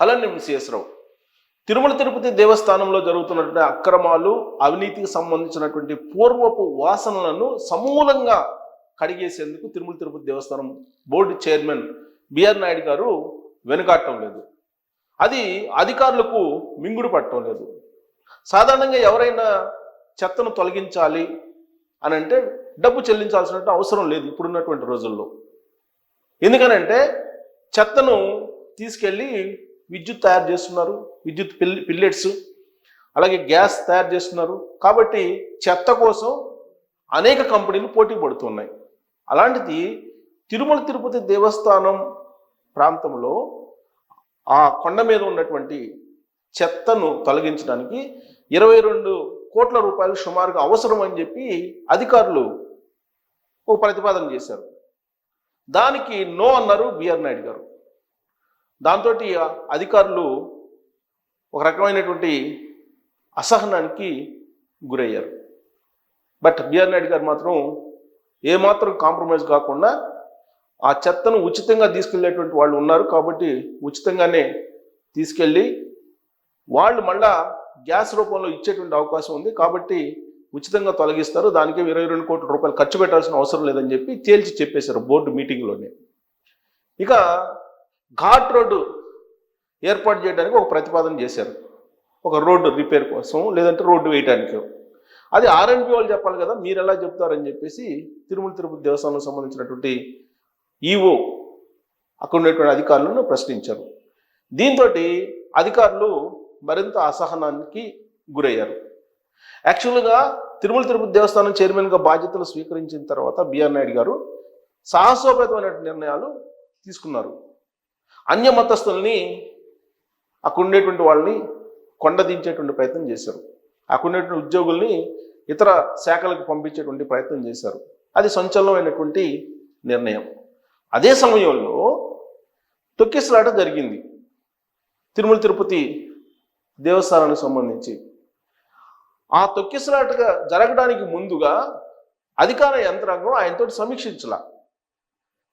Hello నేను తిరుమల తిరుపతి దేవస్థానంలో జరుగుతున్నటువంటి అక్రమాలు అవినీతికి సంబంధించినటువంటి పూర్వపు వాసనలను సమూలంగా కడిగేసేందుకు తిరుమల తిరుపతి దేవస్థానం బోర్డు చైర్మన్ బిఆర్ నాయుడు గారు వెనుకాడటం లేదు. అది అధికారులకు మింగుడు పట్టడం లేదు. సాధారణంగా ఎవరైనా చెత్తను తొలగించాలి అని అంటే డబ్బు చెల్లించాల్సిన అవసరం లేదు ఇప్పుడున్నటువంటి రోజుల్లో. ఎందుకనంటే చెత్తను తీసుకెళ్ళి విద్యుత్ తయారు చేస్తున్నారు విద్యుత్ పిల్ పిల్లెట్స్ అలాగే గ్యాస్ తయారు చేస్తున్నారు. కాబట్టి చెత్త కోసం అనేక కంపెనీలు పోటీ పడుతున్నాయి. అలాంటిది తిరుమల తిరుపతి దేవస్థానం ప్రాంతంలో ఆ కొండ మీద ఉన్నటువంటి చెత్తను తొలగించడానికి ఇరవై రెండు కోట్ల రూపాయలు సుమారుగా అవసరం అని చెప్పి అధికారులు ఓ ప్రతిపాదన చేశారు. దానికి నో అన్నారు బిఆర్ నాయుడు గారు. దాంతో అధికారులు ఒక రకమైనటువంటి అసహనానికి గురయ్యారు. బట్ బిఆర్ నాయుడు గారు మాత్రం ఏమాత్రం కాంప్రమైజ్ కాకుండా ఆ చెత్తను ఉచితంగా తీసుకెళ్ళేటువంటి వాళ్ళు ఉన్నారు కాబట్టి ఉచితంగానే తీసుకెళ్ళి వాళ్ళు మళ్ళా గ్యాస్ రూపంలో ఇచ్చేటువంటి అవకాశం ఉంది కాబట్టి ఉచితంగా తొలగిస్తారు. దానికి ఇరవై రెండు కోట్ల రూపాయలు ఖర్చు పెట్టాల్సిన అవసరం లేదని చెప్పి తేల్చి చెప్పేశారు బోర్డు మీటింగ్లోనే. ఇక ఘాట్ రోడ్డు ఏర్పాటు చేయడానికి ఒక ప్రతిపాదన చేశారు. ఒక రోడ్డు రిపేర్ కోసం లేదంటే రోడ్డు వేయడానికి అది ఆర్ఎన్బి వాళ్ళు చెప్పాలి కదా మీరు ఎలా చెప్తారని చెప్పేసి తిరుమల తిరుపతి దేవస్థానం సంబంధించినటువంటి ఈఓ అక్కడ ఉన్నటువంటి అధికారులను ప్రశ్నించారు. దీంతో అధికారులు మరింత అసహనానికి గురయ్యారు. యాక్చువల్గా తిరుమల తిరుపతి దేవస్థానం చైర్మన్గా బాధ్యతలు స్వీకరించిన తర్వాత బిఆర్ నాయుడు గారు సాహసోపేతమైన నిర్ణయాలు తీసుకున్నారు. అన్య మతస్థుల్ని అక్కడ ఉండేటువంటి వాళ్ళని కొండదించేటువంటి ప్రయత్నం చేశారు. అక్కడ ఉండేటువంటి ఉద్యోగుల్ని ఇతర శాఖలకు పంపించేటువంటి ప్రయత్నం చేశారు. అది సంచలనమైనటువంటి నిర్ణయం. అదే సమయంలో తొక్కిసలాట జరిగింది. తిరుమల తిరుపతి దేవస్థానానికి సంబంధించి. ఆ తొక్కిసలాటగా జరగడానికి ముందుగా అధికార యంత్రాంగం ఆయనతో సమీక్షించాల.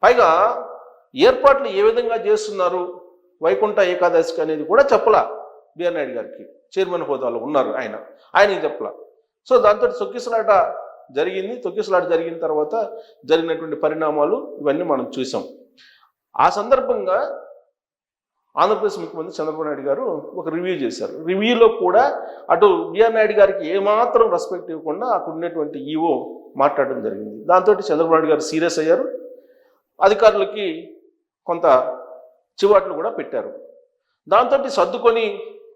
పైగా ఏర్పాట్లు ఏ విధంగా చేస్తున్నారు? వైకుంఠ ఏకాదశికి అనేది కూడా చెప్పలా బిఆర్ నాయుడు గారికి. చైర్మన్ హోదాలో ఉన్నారు ఆయన. ఆయనకి చెప్పలా. సో దాంతో తొక్కిసలాట జరిగింది. తొక్కిసలాట జరిగిన తర్వాత జరిగినటువంటి పరిణామాలు ఇవన్నీ మనం చూసాం. ఆ సందర్భంగా ఆంధ్రప్రదేశ్ ముఖ్యమంత్రి చంద్రబాబు నాయుడు గారు ఒక రివ్యూ చేశారు. రివ్యూలో కూడా అటు బిఆర్ నాయుడు గారికి ఏమాత్రం రెస్పెక్ట్ ఇవ్వకుండా అక్కడ ఉన్నటువంటి ఈవో మాట్లాడడం జరిగింది. దాంతో చంద్రబాబు నాయుడు గారు సీరియస్ అయ్యారు. అధికారులకి కొంత చివాట్లు కూడా పెట్టారు. దాంతో సర్దుకొని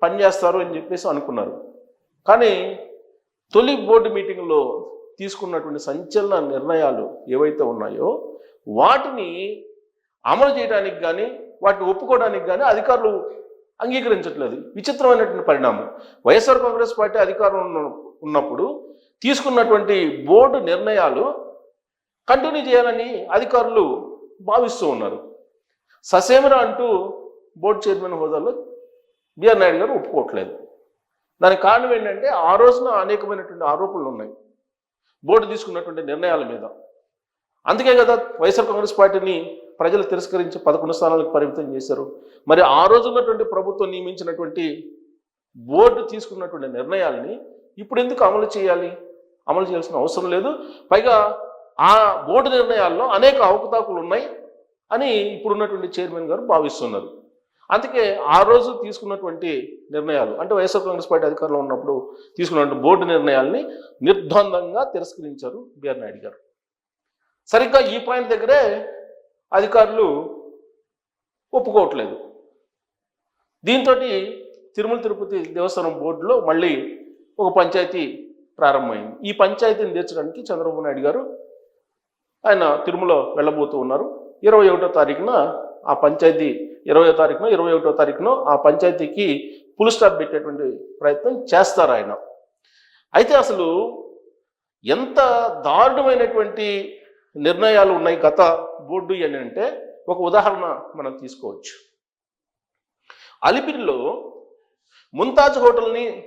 పనిచేస్తారు అని చెప్పేసి అనుకున్నారు. కానీ తొలి బోర్డు మీటింగ్లో తీసుకున్నటువంటి సంచలన నిర్ణయాలు ఏవైతే ఉన్నాయో వాటిని అమలు చేయడానికి కానీ వాటిని ఒప్పుకోవడానికి కానీ అధికారులు అంగీకరించట్లేదు. విచిత్రమైనటువంటి పరిణామం. వైఎస్ఆర్ కాంగ్రెస్ పార్టీ అధికారంలో ఉన్నప్పుడు తీసుకున్నటువంటి బోర్డు నిర్ణయాలు కంటిన్యూ చేయాలని అధికారులు భావిస్తూ ఉన్నారు. ససేమరా అంటూ బోర్డు చైర్మన్ హోదాలో బిఆర్ నాయుడు గారు ఒప్పుకోవట్లేదు. దానికి కారణం ఏంటంటే ఆ రోజున అనేకమైనటువంటి ఆరోపణలు ఉన్నాయి. బోర్డు తీసుకున్నటువంటి నిర్ణయాల మీద. అందుకే కదా వైఎస్ఆర్ కాంగ్రెస్ పార్టీని ప్రజలు తిరస్కరించి పదకొండు స్థానాలకు పరిమితం చేశారు. మరి ఆ రోజున్నటువంటి ప్రభుత్వం నియమించినటువంటి బోర్డు తీసుకున్నటువంటి నిర్ణయాల్ని ఇప్పుడు ఎందుకు అమలు చేయాలి? అమలు చేయాల్సిన అవసరం లేదు. పైగా ఆ బోర్డు నిర్ణయాల్లో అనేక అవకతవకలు ఉన్నాయి. అని ఇప్పుడున్నటువంటి చైర్మన్ గారు భావిస్తున్నారు. అందుకే ఆ రోజు తీసుకున్నటువంటి నిర్ణయాలు అంటే వైఎస్ఆర్ కాంగ్రెస్ పార్టీ అధికారంలో ఉన్నప్పుడు తీసుకున్నటువంటి బోర్డు నిర్ణయాల్ని నిర్ద్వందంగా తిరస్కరించారు బిఆర్ నాయుడు గారు. సరిగ్గా ఈ పాయింట్ దగ్గరే అధికారులు ఒప్పుకోవట్లేదు. దీంతో తిరుమల తిరుపతి దేవస్థానం బోర్డులో మళ్ళీ ఒక పంచాయతీ ప్రారంభమైంది. ఈ పంచాయతీని తీర్చడానికి చంద్రబాబు నాయుడు గారు ఆయన తిరుమల వెళ్ళబోతూ ఉన్నారు. ఇరవై ఒకటో తారీఖున ఆ పంచాయతీ ఇరవై తారీఖున ఇరవై ఒకటో తారీఖున ఆ పంచాయతీకి పుల్ స్టాప్ పెట్టేటువంటి ప్రయత్నం చేస్తారు ఆయన. అయితే అసలు ఎంత దారుణమైనటువంటి నిర్ణయాలు ఉన్నాయి గత బోర్డు అని అంటే ఒక ఉదాహరణ మనం తీసుకోవచ్చు. అలిపిరిలో ముంతాజ్ హోటల్ని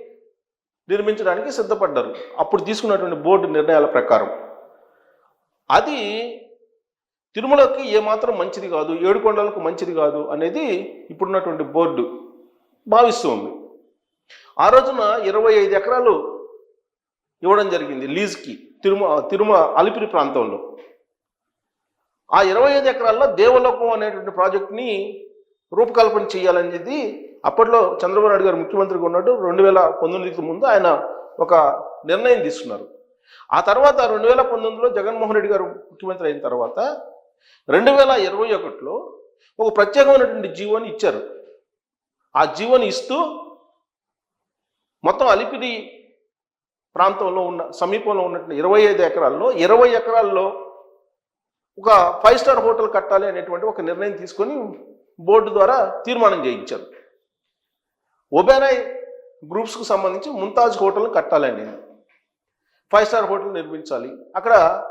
నిర్మించడానికి సిద్ధపడ్డారు. అప్పుడు తీసుకున్నటువంటి బోర్డు నిర్ణయాల ప్రకారం. అది తిరుమలకి ఏమాత్రం మంచిది కాదు ఏడుకొండలకు మంచిది కాదు అనేది ఇప్పుడున్నటువంటి బోర్డు భావిస్తుంది ఆ రోజున ఇరవై ఐదు ఎకరాలు ఇవ్వడం జరిగింది లీజ్కి తిరుమ తిరుమ అలిపిరి ప్రాంతంలో. ఆ ఇరవై ఐదు ఎకరాల్లో దేవలోకం అనేటువంటి ప్రాజెక్ట్ని రూపకల్పన చేయాలనేది అప్పట్లో చంద్రబాబు నాయుడు గారు ముఖ్యమంత్రిగా ఉన్నాడు. రెండు వేల పంతొమ్మిదికి ముందు ఆయన ఒక నిర్ణయం తీసుకున్నారు. ఆ తర్వాత రెండు వేల పంతొమ్మిదిలో జగన్మోహన్ రెడ్డి గారు ముఖ్యమంత్రి అయిన తర్వాత రెండు వేల ఇరవై ఒకటిలో ఒక ప్రత్యేకమైనటువంటి జీవోని ఇచ్చారు. ఆ జీవోని ఇస్తూ మొత్తం అలిపిరి ప్రాంతంలో ఉన్న సమీపంలో ఉన్నటువంటి ఇరవై ఐదు ఎకరాల్లో ఇరవై ఎకరాల్లో ఒక ఫైవ్ స్టార్ హోటల్ కట్టాలి అనేటువంటి ఒక నిర్ణయం తీసుకొని బోర్డు ద్వారా తీర్మానం చేయించారు. ఒబెరాయ్ గ్రూప్స్కు సంబంధించి ముంతాజ్ హోటల్ కట్టాలండి. ఫైవ్ స్టార్ హోటల్ నిర్మించాలి. అక్కడ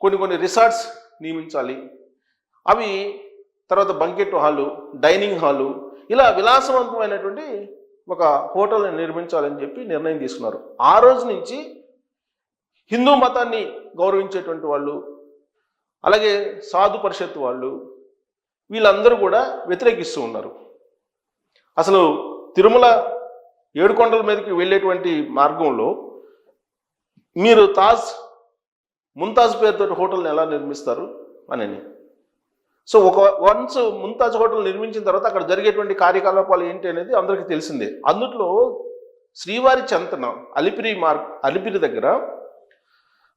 కొన్ని కొన్ని రిసార్ట్స్ నియమించాలి. అవి తర్వాత బంకెట్ హాలు డైనింగ్ హాలు ఇలా విలాసవంతమైనటువంటి ఒక హోటల్ని నిర్మించాలని చెప్పి నిర్ణయం తీసుకున్నారు. ఆ రోజు నుంచి హిందూ మతాన్ని గౌరవించేటువంటి వాళ్ళు అలాగే సాధు పరిషత్ వాళ్ళు వీళ్ళందరూ కూడా వ్యతిరేకిస్తూ ఉన్నారు. అసలు తిరుమల ఏడుకొండల మీదకి వెళ్ళేటువంటి మార్గంలో మీరు తాజ్ ముంతాజ్ పేరుతో హోటల్ని ఎలా నిర్మిస్తారు అని సో ఒక వన్స్ ముంతాజ్ హోటల్ నిర్మించిన తర్వాత అక్కడ జరిగేటువంటి కార్యకలాపాలు ఏంటి అనేది అందరికీ తెలిసిందే. అందుట్లో శ్రీవారి చంతన అలిపిరి మార్క్ అలిపిరి దగ్గర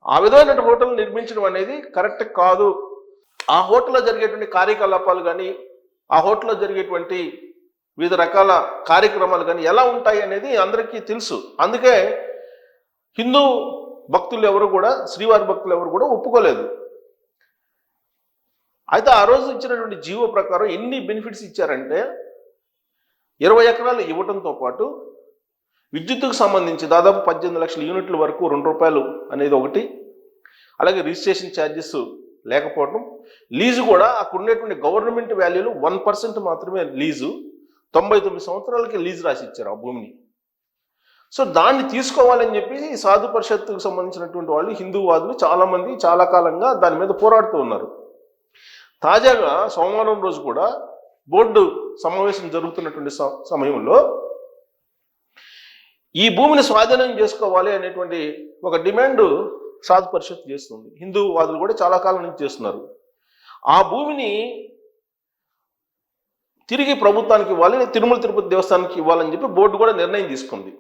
ఆ విధమైన హోటల్ నిర్మించడం అనేది కరెక్ట్ కాదు. ఆ హోటల్లో జరిగేటువంటి కార్యకలాపాలు కానీ ఆ హోటల్లో జరిగేటువంటి వివిధ రకాల కార్యక్రమాలు కానీ ఎలా ఉంటాయి అనేది అందరికీ తెలుసు. అందుకే హిందూ భక్తులు ఎవరు కూడా శ్రీవారి భక్తులు ఎవరు కూడా ఒప్పుకోలేదు. అయితే ఆ రోజు ఇచ్చినటువంటి జీవో ప్రకారం ఎన్ని బెనిఫిట్స్ ఇచ్చారంటే ఇరవై ఎకరాలు ఇవ్వడంతో పాటు విద్యుత్తుకు సంబంధించి దాదాపు పద్దెనిమిది లక్షల యూనిట్ల వరకు రెండు రూపాయలు అనేది ఒకటి అలాగే రిజిస్ట్రేషన్ ఛార్జెస్ లేకపోవడం లీజు కూడా అక్కడ ఉండేటువంటి గవర్నమెంట్ వాల్యూలు వన్ పర్సెంట్ మాత్రమే లీజు తొంభై తొమ్మిది సంవత్సరాలకి లీజు రాసి ఇచ్చారు ఆ భూమిని. సో దాన్ని తీసుకోవాలని చెప్పి ఈ సాధు పరిషత్తుకు సంబంధించినటువంటి వాళ్ళు హిందూవాదులు చాలామంది చాలా కాలంగా దాని మీద పోరాడుతూ ఉన్నారు. తాజాగా సోమవారం రోజు కూడా బోర్డు సమావేశం జరుగుతున్నటువంటి సమయంలో ఈ భూమిని స్వాధీనం చేసుకోవాలి అనేటువంటి ఒక డిమాండ్ సాధు పరిషత్ చేస్తుంది. హిందూ వాదులు కూడా చాలా కాలం నుంచి చేస్తున్నారు. ఆ భూమిని తిరిగి ప్రభుత్వానికి ఇవ్వాలి తిరుమల తిరుపతి దేవస్థానానికి ఇవ్వాలని చెప్పి బోర్డు కూడా నిర్ణయం తీసుకుంది.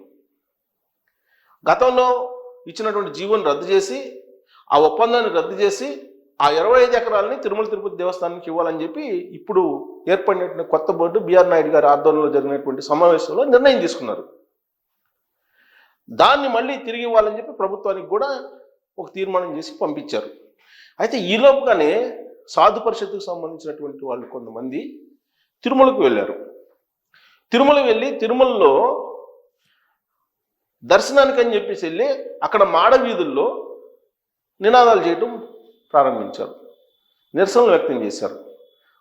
గతంలో ఇచ్చినటువంటి జీవోని రద్దు చేసి ఆ ఒప్పందాన్ని రద్దు చేసి ఆ ఇరవై ఐదు ఎకరాలని తిరుమల తిరుపతి దేవస్థానానికి ఇవ్వాలని చెప్పి ఇప్పుడు ఏర్పడినటువంటి కొత్త బోర్డు బిఆర్ నాయుడు గారి ఆధ్వర్యంలో జరిగినటువంటి సమావేశంలో నిర్ణయం తీసుకున్నారు. దాన్ని మళ్ళీ తిరిగి ఇవ్వాలని చెప్పి ప్రభుత్వానికి కూడా ఒక తీర్మానం చేసి పంపించారు. అయితే ఈలోపుగానే సాధు పరిషత్కు సంబంధించినటువంటి వాళ్ళు కొంతమంది తిరుమలకు వెళ్ళారు. తిరుమల వెళ్ళి తిరుమలలో దర్శనానికి అని చెప్పేసి వెళ్ళి అక్కడ మాడ వీధుల్లో నినాదాలు చేయటం ప్రారంభించారు. నిరసనలు వ్యక్తం చేశారు.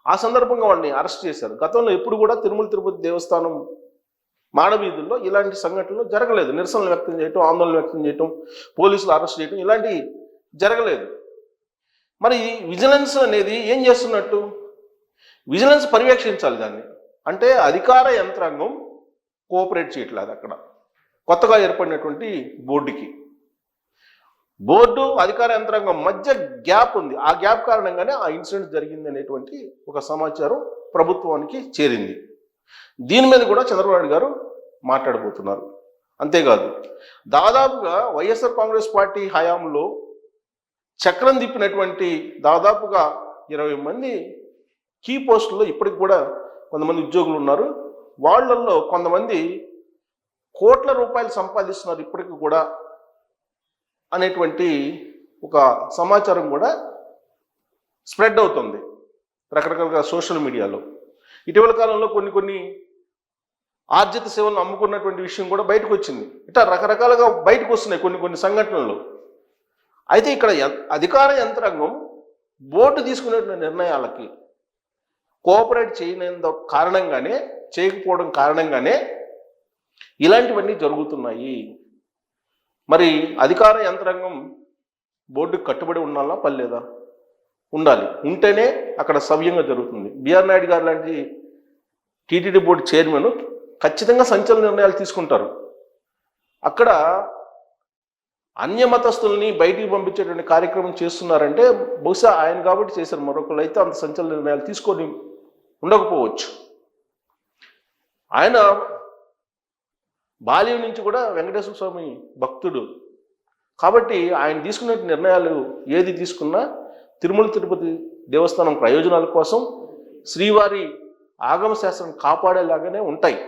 ఆ సందర్భంగా వాడిని అరెస్ట్ చేశారు. గతంలో ఎప్పుడు కూడా తిరుమల తిరుపతి దేవస్థానం మాడవీధుల్లో ఇలాంటి సంఘటనలు జరగలేదు. నిరసనలు వ్యక్తం చేయటం ఆందోళన వ్యక్తం చేయటం పోలీసులు అరెస్ట్ చేయటం ఇలాంటివి జరగలేదు. మరి విజిలెన్స్ అనేది ఏం చేస్తున్నట్టు? విజిలెన్స్ పర్యవేక్షించాలి దాన్ని. అంటే అధికార యంత్రాంగం కోఆపరేట్ చేయట్లేదు అక్కడ. కొత్తగా ఏర్పడినటువంటి బోర్డుకి. బోర్డు అధికార యంత్రాంగం మధ్య గ్యాప్ ఉంది. ఆ గ్యాప్ కారణంగానే ఆ ఇన్సిడెంట్ జరిగింది అనేటువంటి ఒక సమాచారం ప్రభుత్వానికి చేరింది. దీని మీద కూడా చంద్రబాబు నాయుడు గారు మాట్లాడబోతున్నారు. అంతేకాదు దాదాపుగా వైఎస్ఆర్ కాంగ్రెస్ పార్టీ హయాంలో చక్రం తిప్పినటువంటి దాదాపుగా ఇరవై మంది కీ పోస్టుల్లో ఇప్పటికి కూడా కొంతమంది ఉద్యోగులు ఉన్నారు. వాళ్ళల్లో కొంతమంది కోట్ల రూపాయలు సంపాదిస్తున్నారు ఇప్పటికి కూడా అనేటువంటి ఒక సమాచారం కూడా స్ప్రెడ్ అవుతుంది రకరకాలుగా సోషల్ మీడియాలో. ఇటీవల కాలంలో కొన్ని కొన్ని ఆర్జిత సేవలను అమ్ముకున్నటువంటి విషయం కూడా బయటకు వచ్చింది. ఇట్లా రకరకాలుగా బయటకు వస్తున్నాయి కొన్ని కొన్ని సంఘటనలు. అయితే ఇక్కడ అధికార యంత్రాంగం బోర్డు తీసుకునేటువంటి నిర్ణయాలకి కోఆపరేట్ చేయనందు కారణంగానే చేయకపోవడం కారణంగానే ఇలాంటివన్నీ జరుగుతున్నాయి. మరి అధికార యంత్రాంగం బోర్డుకి కట్టుబడి ఉండాలా? పర్లేదా? ఉండాలి. ఉంటేనే అక్కడ సవ్యంగా జరుగుతుంది. బిఆర్ నాయుడు గారు లాంటి టీటీడీ బోర్డు చైర్మన్ ఖచ్చితంగా సంచలన నిర్ణయాలు తీసుకుంటారు. అక్కడ అన్యమతస్తుల్ని బయటికి పంపించేటువంటి కార్యక్రమం చేస్తున్నారంటే బహుశా ఆయన కాబట్టి చేశారు. మరొకరు అయితే అంత సంచలన నిర్ణయాలు తీసుకొని ఉండకపోవచ్చు. ఆయన బాల్యం నుంచి కూడా వెంకటేశ్వర స్వామి భక్తుడు. కాబట్టి ఆయన తీసుకునే నిర్ణయాలు ఏది తీసుకున్నా తిరుమల తిరుపతి దేవస్థానం ప్రయోజనాల కోసం శ్రీవారి ఆగమ శాస్త్రం కాపాడేలాగానే ఉంటాయి.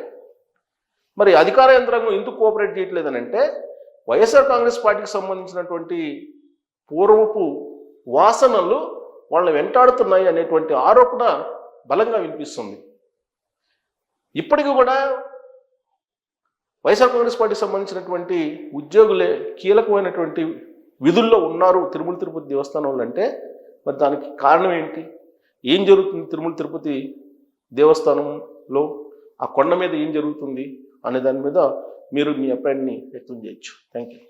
మరి అధికార యంత్రాంగం ఎందుకు కోఆపరేట్ చేయట్లేదని అంటే వైఎస్ఆర్ కాంగ్రెస్ పార్టీకి సంబంధించినటువంటి పూర్వపు వాసనలు వాళ్ళని వెంటాడుతున్నాయి అనేటువంటి ఆరోపణ బలంగా వినిపిస్తుంది. ఇప్పటికీ కూడా వైఎస్ఆర్ కాంగ్రెస్ పార్టీకి సంబంధించినటువంటి ఉద్యోగులే కీలకమైనటువంటి విధుల్లో ఉన్నారు తిరుమల తిరుపతి దేవస్థానం అంటే మరి దానికి కారణం ఏంటి? ఏం జరుగుతుంది తిరుమల తిరుపతి దేవస్థానంలో? ఆ కొండ మీద ఏం జరుగుతుంది? అనే దాని మీద మీరు మీ అభిప్రాయాన్ని వ్యక్తం చేయొచ్చు. Thank you